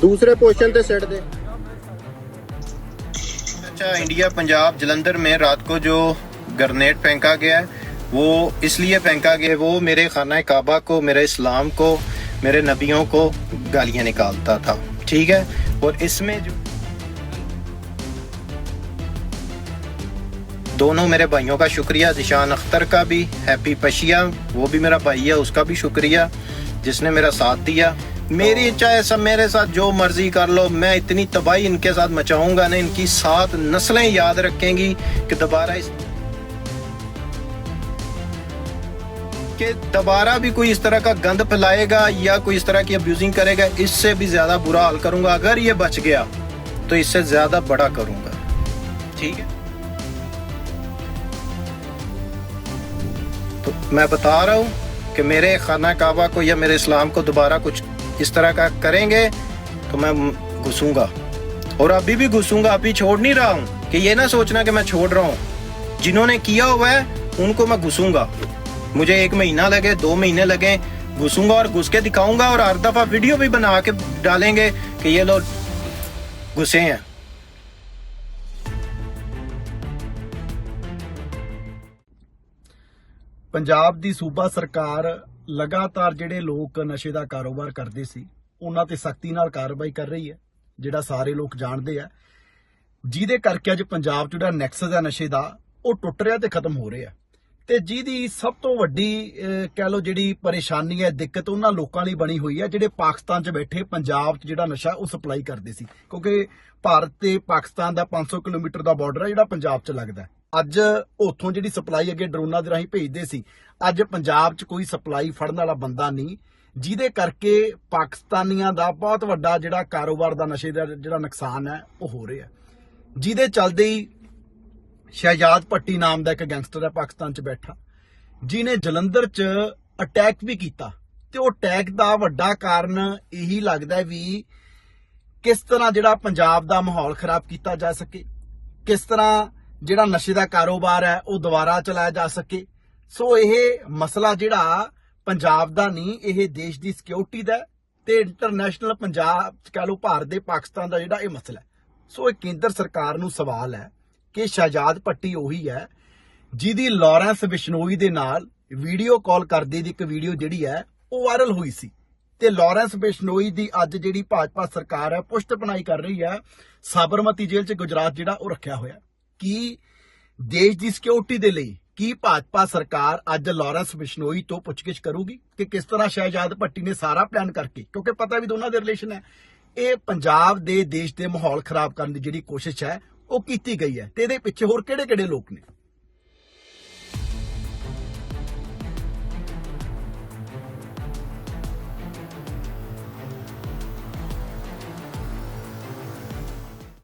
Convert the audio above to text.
ਦੂਸਰੇ ਪੋਜੀਸ਼ਨ ਤੇ ਸਿੱਟ ਦੇ اچھا انڈیا پنجاب جلندر میں رات کو جو گرنیٹ پھینکا گیا ہے وہ اس لیے پھینکا گیا وہ میرے خانہ کعبہ کو میرے اسلام کو میرے نبیوں کو گالیاں نکالتا تھا ٹھیک ہے اور اس میں جو دونوں میرے بھائیوں کا شکریہ ذیشان اختر کا بھی ہیپی پشیا وہ بھی میرا بھائی ہے اس کا بھی شکریہ جس نے میرا ساتھ دیا میری چاہے سب میرے ساتھ جو مرضی کر لو، میں اتنی تباہی ان کے ساتھ مچاؤں گا نہیں، ان کی سات نسلیں یاد رکھیں گی کہ دوبارہ اس کہ دوبارہ بھی کوئی اس طرح کا گند پھیلائے گا یا کوئی اس طرح کی ابیوزنگ کرے گا، اس سے بھی زیادہ برا حال کروں گا۔ اگر یہ بچ گیا تو اس سے زیادہ بڑا کروں گا۔ ٹھیک ہے؟ تو میں بتا رہا ہوں کہ میرے خانہ کعبہ کو یا میرے اسلام کو دوبارہ کچھ اس طرح کا کریں گے تو میں گھسوں گا۔ اور ابھی بھی گھسوں گا، ابھی چھوڑ نہیں رہا ہوں۔ کہ یہ نہ سوچنا کہ میں چھوڑ رہا ہوں۔ جنہوں نے کیا ہوا ہے، ان کو میں گھسوں گا۔ مجھے ایک مہینہ لگے، دو مہینے لگے گھسوں گا اور گھس کے دکھاؤں گا اور ہر دفعہ ویڈیو بھی بنا کے ڈالیں گے کہ یہ لوگ گھسے ہیں۔ پنجاب دی صوبہ سرکار ਲਗਾਤਾਰ ਜਿਹੜੇ ਲੋਕ ਨਸ਼ੇ ਦਾ ਕਾਰੋਬਾਰ ਕਰਦੇ ਸੀ, ਉਹਨਾਂ ਤੇ ਸਖਤੀ ਨਾਲ ਕਾਰਵਾਈ ਕਰ ਰਹੀ ਹੈ, ਜਿਹੜਾ ਸਾਰੇ ਲੋਕ ਜਾਣਦੇ ਆ। ਜਿਹਦੇ ਕਰਕੇ ਅੱਜ ਪੰਜਾਬ 'ਚ ਜਿਹੜਾ ਨੈਕਸਸ ਹੈ ਨਸ਼ੇ ਦਾ, ਉਹ ਟੁੱਟ ਰਿਹਾ ਤੇ ਖਤਮ ਹੋ ਰਿਹਾ ਤੇ ਜਿਹਦੀ ਸਭ ਤੋਂ ਵੱਡੀ ਕਹਿ ਲਓ ਜਿਹੜੀ ਪਰੇਸ਼ਾਨੀ ਹੈ, ਦਿੱਕਤ ਉਹਨਾਂ ਲੋਕਾਂ ਲਈ ਬਣੀ ਹੋਈ ਹੈ, ਜਿਹੜੇ ਪਾਕਿਸਤਾਨ 'ਚ ਬੈਠੇ ਪੰਜਾਬ 'ਚ ਜਿਹੜਾ ਨਸ਼ਾ, ਉਹ ਸਪਲਾਈ ਕਰਦੇ ਸੀ। ਕਿਉਂਕਿ ਭਾਰਤ ਤੇ ਪਾਕਿਸਤਾਨ ਦਾ 500 ਕਿਲੋਮੀਟਰ ਦਾ ਬਾਰਡਰ ਹੈ ਜਿਹੜਾ ਪੰਜਾਬ 'ਚ ਲੱਗਦਾ ਅੱਜ ਉੱਥੋਂ ਜਿਹੜੀ ਸਪਲਾਈ ਅੱਗੇ ਡਰੋਨਾਂ ਦੇ ਰਾਹੀਂ ਭੇਜਦੇ ਸੀ, ਅੱਜ ਪੰਜਾਬ 'ਚ ਕੋਈ ਸਪਲਾਈ ਫੜਨ ਵਾਲਾ ਬੰਦਾ ਨਹੀਂ, ਜਿਹਦੇ ਕਰਕੇ ਪਾਕਿਸਤਾਨੀਆਂ ਦਾ ਬਹੁਤ ਵੱਡਾ ਜਿਹੜਾ ਕਾਰੋਬਾਰ ਦਾ ਨਸ਼ੇ ਦਾ ਜਿਹੜਾ ਨੁਕਸਾਨ ਹੈ, ਉਹ ਹੋ ਰਿਹਾ। ਜਿਹਦੇ ਚੱਲਦੇ ਹੀ ਸ਼ਹਿਜਾਦ ਭੱਟੀ ਨਾਮ ਦਾ ਇੱਕ ਗੈਂਗਸਟਰ ਹੈ ਪਾਕਿਸਤਾਨ 'ਚ ਬੈਠਾ ਜਿਨੇ ਜਲੰਧਰ 'ਚ ਅਟੈਕ ਵੀ ਕੀਤਾ। ਤੇ ਉਹ ਅਟੈਕ ਦਾ ਵੱਡਾ ਕਾਰਨ ਇਹੀ ਲੱਗਦਾ ਵੀ ਕਿਸ ਤਰ੍ਹਾਂ ਜਿਹੜਾ ਪੰਜਾਬ ਦਾ ਮਾਹੌਲ ਖਰਾਬ ਕੀਤਾ ਜਾ ਸਕੇ, ਕਿਸ ਤਰ੍ਹਾਂ ਜਿਹੜਾ ਨਸ਼ੇ ਦਾ ਕਾਰੋਬਾਰ ਹੈ, ਉਹ ਦੁਬਾਰਾ ਚਲਾਇਆ ਜਾ ਸਕੇ। ਸੋ ਇਹ ਮਸਲਾ ਜਿਹੜਾ ਪੰਜਾਬ ਦਾ ਨਹੀਂ, ਇਹ ਦੇਸ਼ ਦੀ ਸਿਕਿਉਰਿਟੀ ਦਾ ਹੈ ਤੇ ਇੰਟਰਨੈਸ਼ਨਲ ਪੰਜਾਬ ਚ ਕਹ ਲਓ ਭਾਰਤ ਦੇ ਪਾਕਿਸਤਾਨ ਦਾ ਜਿਹੜਾ ਇਹ ਮਸਲਾ ਸੋ ਇਹ ਕੇਂਦਰ ਸਰਕਾਰ ਨੂੰ ਸਵਾਲ ਹੈ ਕਿ ਸ਼ਹਜਾਦ ਪੱਟੀ ਉਹੀ ਹੈ ਜਿਹਦੀ ਲਾਰੈਂਸ ਬਿਸ਼ਨੋਈ ਦੇ ਨਾਲ ਵੀਡੀਓ ਕਾਲ ਕਰਦੇ ਦੀ ਇੱਕ ਵੀਡੀਓ ਜਿਹੜੀ ਹੈ, ਉਹ ਵਾਇਰਲ ਹੋਈ ਸੀ। ਤੇ ਲਾਰੈਂਸ ਬਿਸ਼ਨੋਈ ਦੀ ਅੱਜ ਜਿਹੜੀ ਭਾਜਪਾ ਸਰਕਾਰ ਹੈ ਪੁਸ਼ਟ ਬਣਾਈ ਕਰ ਰਹੀ ਹੈ, ਸਾਬਰਮਤੀ ਜੇਲ੍ਹ 'ਚ ਗੁਜਰਾਤ ਜਿਹੜਾ ਉਹ ਰੱਖਿਆ ਹੋਇਆ। ਕੀ ਦੇਸ਼ ਦੀ ਸਿਕਿਉਰਿਟੀ ਦੇ ਲਈ ਕੀ ਭਾਜਪਾ ਸਰਕਾਰ ਅੱਜ ਲਾਰੈਂਸ ਬਿਸ਼ਨੋਈ ਤੋਂ ਪੁੱਛਗਿੱਛ ਕਰੂਗੀ ਕਿ ਕਿਸ ਤਰ੍ਹਾਂ ਸ਼ਹਿਜਾਦ ਭੱਟੀ ਨੇ ਸਾਰਾ ਪਲਾਨ ਕਰਕੇ, ਕਿਉਂਕਿ ਪਤਾ ਵੀ ਦੋਨਾਂ ਦੇ ਰਿਲੇਸ਼ਨ ਹੈ, ਇਹ ਪੰਜਾਬ ਦੇ ਦੇਸ਼ ਦੇ ਮਾਹੌਲ ਖਰਾਬ ਕਰਨ ਦੀ ਜਿਹੜੀ ਕੋਸ਼ਿਸ਼ ਹੈ, ਉਹ ਕੀਤੀ ਗਈ ਹੈ ਤੇ ਇਹਦੇ ਪਿੱਛੇ ਹੋਰ ਕਿਹੜੇ-ਕਿਹੜੇ ਲੋਕ ਨੇ?